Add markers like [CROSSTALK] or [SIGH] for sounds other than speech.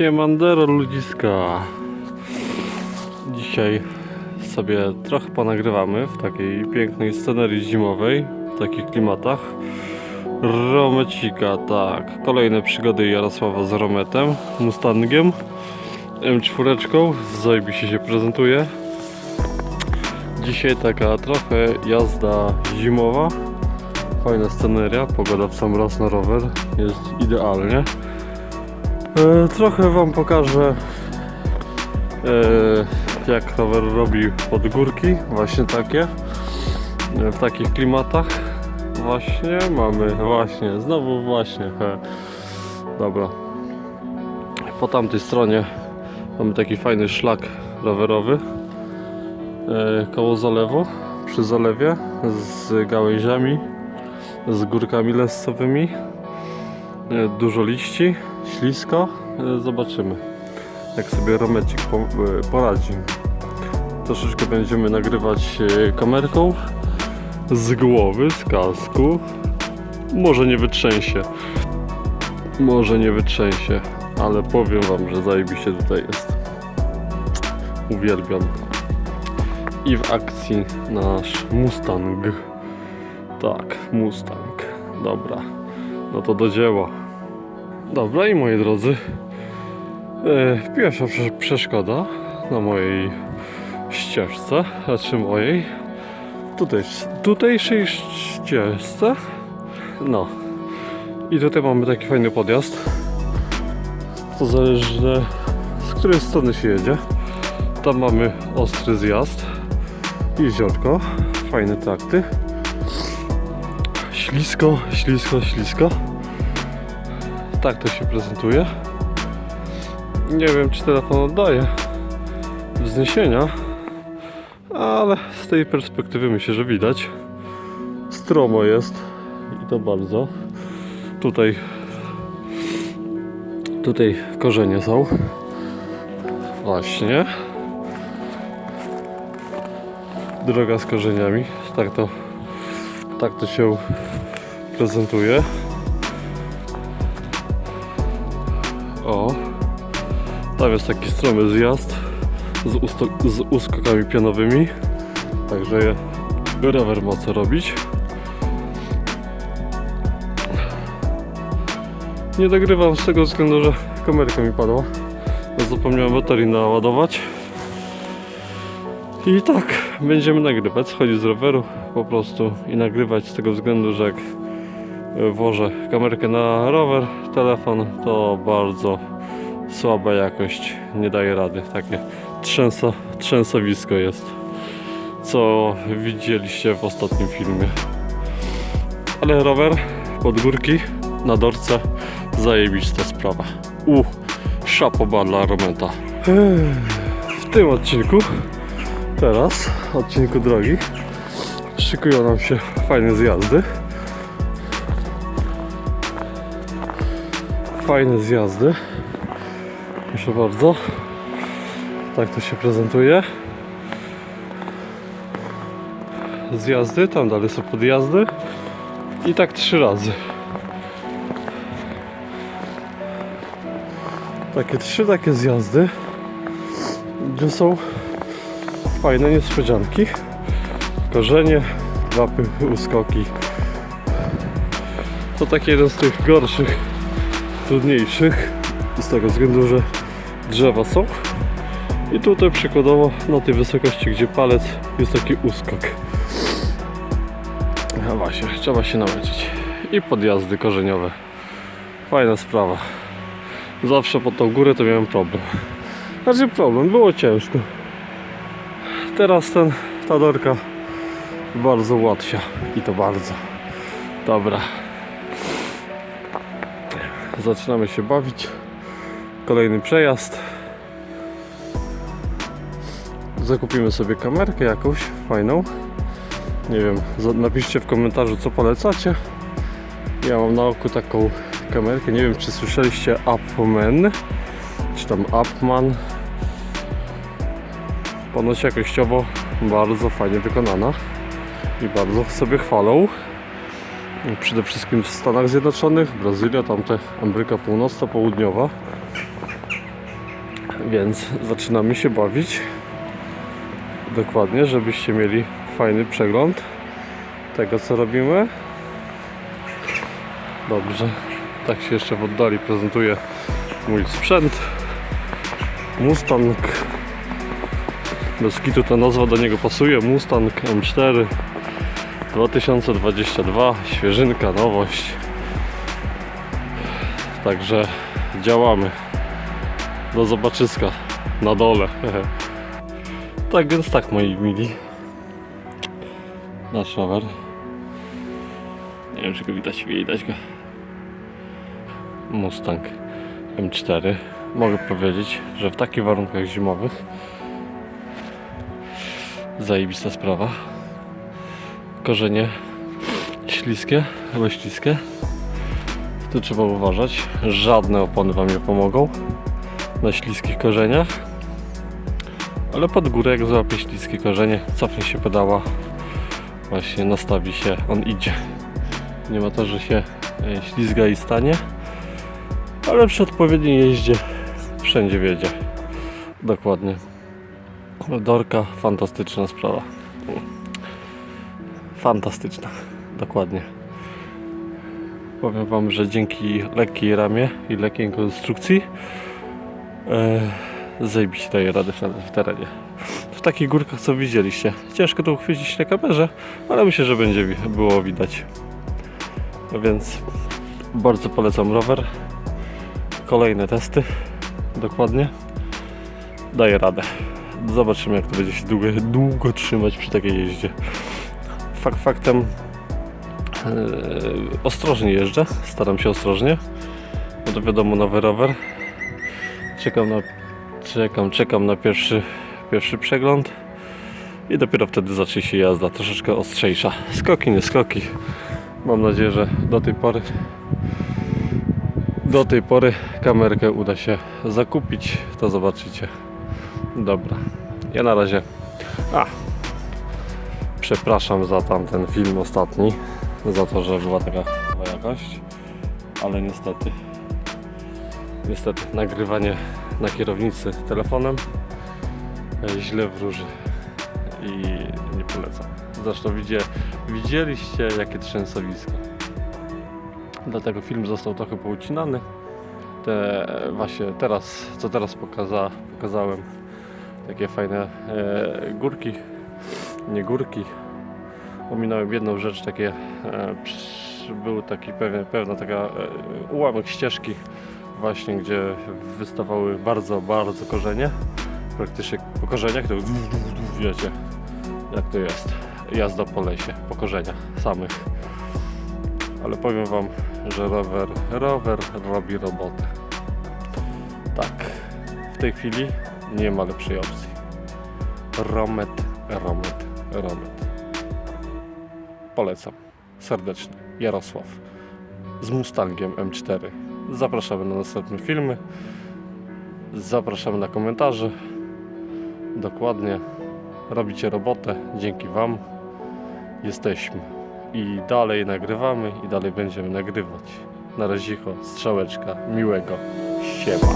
Siemandero ludziska. Dzisiaj sobie trochę ponagrywamy w takiej pięknej scenerii zimowej, w takich klimatach. Romecika, tak. Kolejne przygody Jarosława z Rometem, Mustangiem, M4, zajebiście się prezentuje. Dzisiaj taka trochę jazda zimowa. Fajna sceneria, pogoda w sam raz na rower, jest idealnie. E, trochę Wam pokażę e, jak rower robi podgórki, właśnie takie, e, w takich klimatach. Właśnie mamy, właśnie, znowu właśnie. Dobra. Po tamtej stronie mamy taki fajny szlak rowerowy koło zalewu, przy zalewie z gałęziami, z górkami lesowymi. Dużo liści, ślisko. E, Zobaczymy, jak sobie Romecik e, poradzi. Troszeczkę będziemy nagrywać e, kamerką z głowy, z kasku. Może nie wytrzęsie. Może nie wytrzęsie, ale powiem Wam, że zajebiście tutaj jest. Uwielbiam. I w akcji nasz Mustang. Tak, Mustang. Dobra. No to do dzieła. Dobra i moi drodzy, e, pierwsza prze- przeszkoda na mojej ścieżce, znaczy mojej tutaj, tutejszej ścieżce. No. I tutaj mamy taki fajny podjazd. To zależy z której strony się jedzie. Tam mamy ostry zjazd. Jeziorko. Fajne trakty. Ślisko, ślisko, ślisko. Tak to się prezentuje. Nie wiem, czy telefon oddaje wzniesienia, ale z tej perspektywy myślę, że widać. Stromo jest i to bardzo. Tutaj tutaj korzenie są. Właśnie. Droga z korzeniami. Tak to tak to się prezentuje. O, tam jest taki stromy zjazd z, z uskokami pionowymi. Także rower ma co robić. Nie nagrywam z tego względu, że kamerka mi padła. Zapomniałem baterii naładować. I tak, będziemy nagrywać, schodzić z roweru po prostu i nagrywać z tego względu, że jak włożę kamerkę na rower, telefon, to bardzo słaba jakość, nie daje rady. Takie trzęso, trzęsowisko jest, co widzieliście w ostatnim filmie. Ale rower, pod górki, na dorce, zajebista sprawa. U, szapoba dla Romenta. W tym odcinku, teraz, odcinku drogi, szykują nam się fajne zjazdy. Fajne zjazdy. Proszę bardzo. Tak to się prezentuje. Zjazdy, tam dalej są podjazdy. I tak trzy razy. Takie trzy takie zjazdy, gdzie są fajne niespodzianki. Korzenie, łapy, uskoki. To taki jeden z tych gorszych, trudniejszych, z tego względu, że drzewa są. I tutaj przykładowo na tej wysokości, gdzie palec jest taki uskok. A właśnie, trzeba się nauczyć. I podjazdy korzeniowe. Fajna sprawa. Zawsze pod tą górę to miałem problem. Znaczy problem, było ciężko. Teraz ten, ta dorka bardzo ułatwia. I to bardzo. Dobra. Zaczynamy się bawić. Kolejny przejazd. Zakupimy sobie kamerkę jakąś fajną. Nie wiem, napiszcie w komentarzu co polecacie. Ja mam na oku taką kamerkę. Nie wiem czy słyszeliście Upman, czy tam Upman. Ponoć jakościowo bardzo fajnie wykonana i bardzo sobie chwalą. Przede wszystkim w Stanach Zjednoczonych, Brazylia, tamte Ameryka Północna, Południowa. Więc zaczynamy się bawić. Dokładnie, żebyście mieli fajny przegląd tego, co robimy. Dobrze. Tak się jeszcze w oddali prezentuje mój sprzęt. Mustang. Bez kitu ta nazwa do niego pasuje. Mustang M4 2022. Świeżynka, nowość. Także działamy. Do zobaczyska na dole. [LAUGHS] Tak więc tak moi mili. Nasz rower. Nie wiem czy go widać, widać go. Mustang M4. Mogę powiedzieć, że w takich warunkach zimowych zajebista sprawa. Korzenie śliskie, chyba śliskie. Tu trzeba uważać. Żadne opony Wam nie pomogą na śliskich korzeniach. Ale pod górę jak złapie śliskie korzenie, cofnie się pedała, właśnie nastawi się, on idzie. Nie ma to, że się e, ślizga i stanie, ale przy odpowiedniej jeździe wszędzie wiedzie. Dokładnie. Dorka, fantastyczna sprawa. Fantastyczna, dokładnie. Powiem Wam, że dzięki lekkiej ramie i lekkiej konstrukcji e, zajebiście daje radę w, terenie. W takich górkach, co widzieliście. Ciężko to uchwycić na kamerze, ale myślę, że będzie było widać. No więc bardzo polecam rower. Kolejne testy. Dokładnie. Daje radę. Zobaczymy, jak to będzie się długo, długo trzymać przy takiej jeździe. Fakt faktem e, ostrożnie jeżdżę. Staram się ostrożnie. No to wiadomo, nowy rower. Czekam na, czekam, czekam na pierwszy, pierwszy przegląd. I dopiero wtedy zacznie się jazda troszeczkę ostrzejsza. Skoki, nie skoki. Mam nadzieję, że do tej pory do tej pory kamerkę uda się zakupić. To zobaczycie. Dobra. Ja na razie. A. Przepraszam za tamten film ostatni. Za to, że była taka jakość. Ale niestety. Niestety nagrywanie na kierownicy telefonem e, źle wróży i nie polecam. Zresztą widzie, widzieliście jakie trzęsowisko. Dlatego film został trochę poucinany. Te właśnie teraz, co teraz pokaza, pokazałem, takie fajne e, górki, nie górki. Ominąłem jedną rzecz, takie e, był taki pewien, pewna taka e, ułamek ścieżki właśnie, gdzie wystawały bardzo, bardzo korzenie. Praktycznie po korzeniach to wiecie jak to jest. Jazda po lesie, po korzeniach samych. Ale powiem wam, że rower, rower robi robotę. Tak, w tej chwili nie ma lepszej opcji. Romet, romet, romet. Polecam serdecznie. Jarosław z Mustangiem M4. Zapraszamy na następne filmy. Zapraszamy na komentarze. Dokładnie. Robicie robotę. Dzięki Wam jesteśmy. I dalej nagrywamy i dalej będziemy nagrywać. Na razie, strzałeczka. Miłego. Siema.